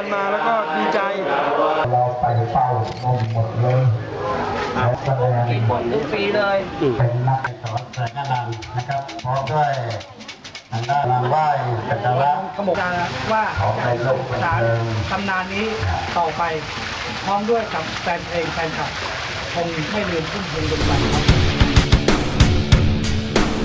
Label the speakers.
Speaker 1: านมา
Speaker 2: แล้วก็ดีใจ
Speaker 3: เราไปเฝ้าลมหมดเลยแสดง
Speaker 4: กี่คนทุกปีเลย
Speaker 3: เป็นนักสอนแสงอนันต์นะครับพร้อมด้วยทางด้านงไหว้จักระ
Speaker 4: ขบกาว่า
Speaker 3: ของในลกน
Speaker 4: สารตำนานนี้ต่อไป พร้อมด้วยกับแฟนเพลงแฟนคลับคงไม่ลืมพุ่มพวงดวงจันทร์ครับ